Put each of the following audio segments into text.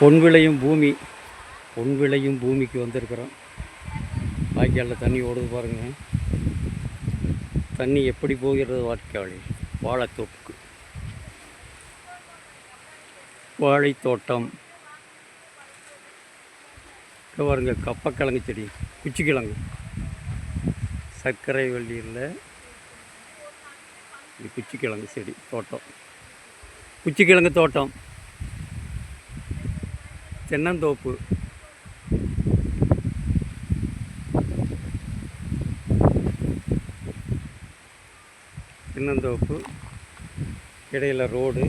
பொன் விளையும் பூமி பொன் விளையும் பூமிக்கு வந்திருக்கிறோம். வாய்க்காலில் தண்ணி ஓடுது பாருங்க. தண்ணி எப்படி போகிறது வாய்க்காலில் வாழைத்தோப்புக்கு. வாழைத்தோட்டம். இங்க பாருங்க கப்பக்கிழங்கு செடி குச்சிக்கிழங்கு. சர்க்கரை வள்ளியில் இது குச்சிக்கிழங்கு செடி தோட்டம். குச்சிக்கிழங்கு தோட்டம். தென்னந்தோப்பு. தென்னந்தோப்பு. இடையில் ரோடு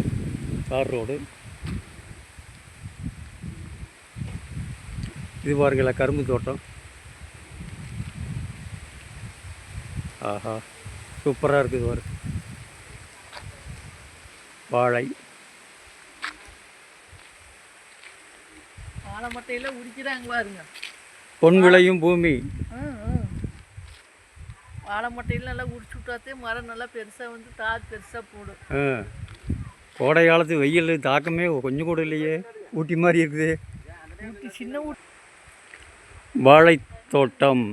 தார் ரோடு. இது பாருங்களா கரும்பு தோட்டம். ஆஹா சூப்பராக இருக்குது பாரு. வாழை. வாழை மட்டையில உரிக்கிறாங்க பாருங்க பொன் விளையும் பூமி. வாழை மட்டையில நல்லா உரிச்சு விட்டாத்தே மரம் நல்லா பெருசா வந்து தார் பெருசா போடும். கோடை காலத்து வெயில் தாக்கமே கொஞ்சம் கூட இல்லையே. ஊட்டி மாதிரி இருக்குது. ஊட்டி சின்ன ஊட்டி வாழைத்தோட்டம்.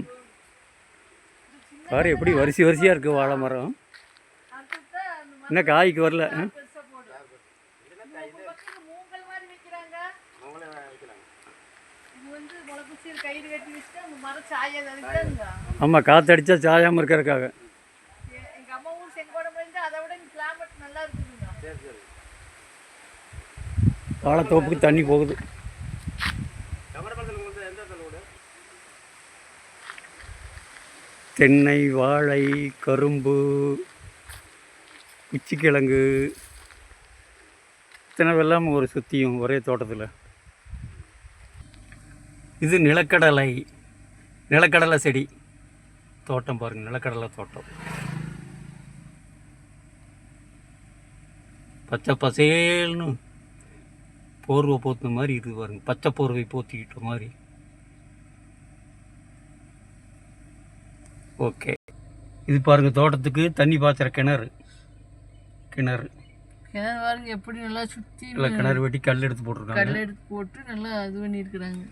பாரு எப்படி வரிசை வரிசையாக இருக்குது வாழை மரம். இன்னும் காய்க்கு வரல ஆ? பெருசா போடும் மூங்கல் மாதிரி வைக்கிறாங்க இது வந்து முளைக்குச்சியில் கயிறு கட்டி வச்சுட்டு அந்த மரம் சாயல் அடிச்சாங்க ஆமாம் காற்றடிச்சா சாயாமல் இருக்கிறதுக்காக. இருக்குதுங்க. வாழைத்தோப்புக்கு தண்ணி போகுது. தென்னை வாழை கரும்பு குச்சிக்கிழங்கு. இத்தனை வெள்ளாம ஒரு சுற்றியும் ஒரே தோட்டத்தில். இது நிலக்கடலை நிலக்கடலை செடி. தோட்டம் பாருங்க நிலக்கடலை தோட்டம். பச்சை பசேல்னு போர்வை போத்துன மாதிரி இருக்குது பாருங்க பச்சை போர்வை போத்திக்கிட்ட மாதிரி. ஓகே. இது பாருங்க தோட்டத்துக்கு தண்ணி பாய்ச்சுற கிணறு. கிணறு. கிணறு பாருங்க எப்படி நல்லா சுத்தி இல்லை கிணறு வெட்டி கல் எடுத்து போட்டிருக்காங்க. கல் எடுத்து போட்டு நல்லா இது பண்ணியிருக்கிறாங்க.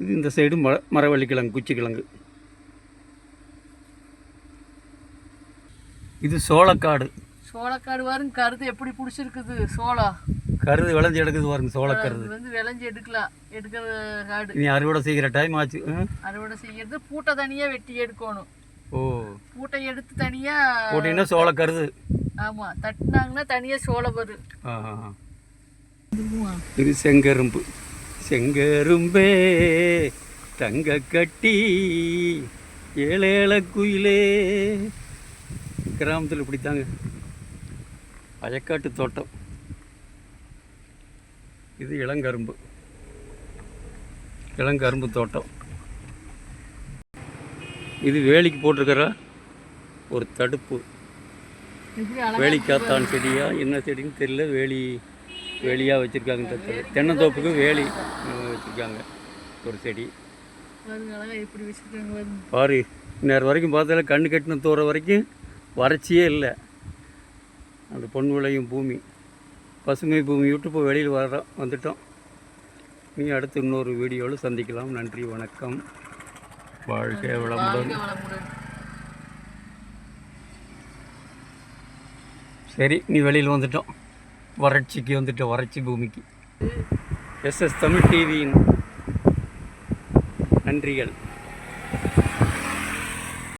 இது இந்த சைடு மர மரவள்ளி கிழங்கு குச்சி கிழங்கு. இது சோளக்காடு. சோளக்காடு பாருங்க கருது எப்படி பிடிச்சிருக்குது சோளம். கருது விளைஞ்சு எடுக்குது பாருங்க சோளக்கருது. வந்து விளைஞ்சு எடுக்கலாம் எடுக்கிற காடு. இனி அறுவடை செய்கிற டைம் ஆச்சு? அறுவடை செய்யறது பூட்டை தனியாக வெட்டி எடுக்கணும். ஓ. பூட்டை எடுத்து தனியாக போட்டிங்கன்னா சோளக்கருது. ஆமாம் தட்டினாங்கன்னா தனியாக சோளம் வரும். இது செங்கரும்பு. செங்கரும்பே தங்க கட்டி ஏழேழ குயிலே. கிராமத்தில் இப்படித்தாங்க. வயக்காட்டு தோட்டம். இது இளங்கரும்பு. இளங்கரும்பு தோட்டம். இது வேலிக்கு போட்டிருக்கிற ஒரு தடுப்பு. வேலிக்காத்தான் செடியா என்ன செடின்னு தெரியல வேலி வேலியாக வச்சுருக்காங்க இந்த தெ- தென்னந்தோப்புக்கு வேலி வச்சுருக்காங்க. ஒரு செடி. பாரு நேரம் வரைக்கும் பார்த்தால கண்ணு கட்டின தூர வரைக்கும் வறட்சியே இல்லை. அந்த பொன் விளையும் பூமி. பசுமை பூமி விட்டு இப்போ வெளியில் வரோம் வந்துட்டோம். நீ அடுத்து இன்னொரு வீடியோவில் சந்திக்கலாம். நன்றி வணக்கம். வாழ்க வளமுடன். சரி நீ வெளியில் வந்துட்டோம். வறட்சிக்கு வந்துட்டு வறட்சி பூமிக்கு. எஸ்எஸ் தமிழ் டிவியின் நன்றிகள்.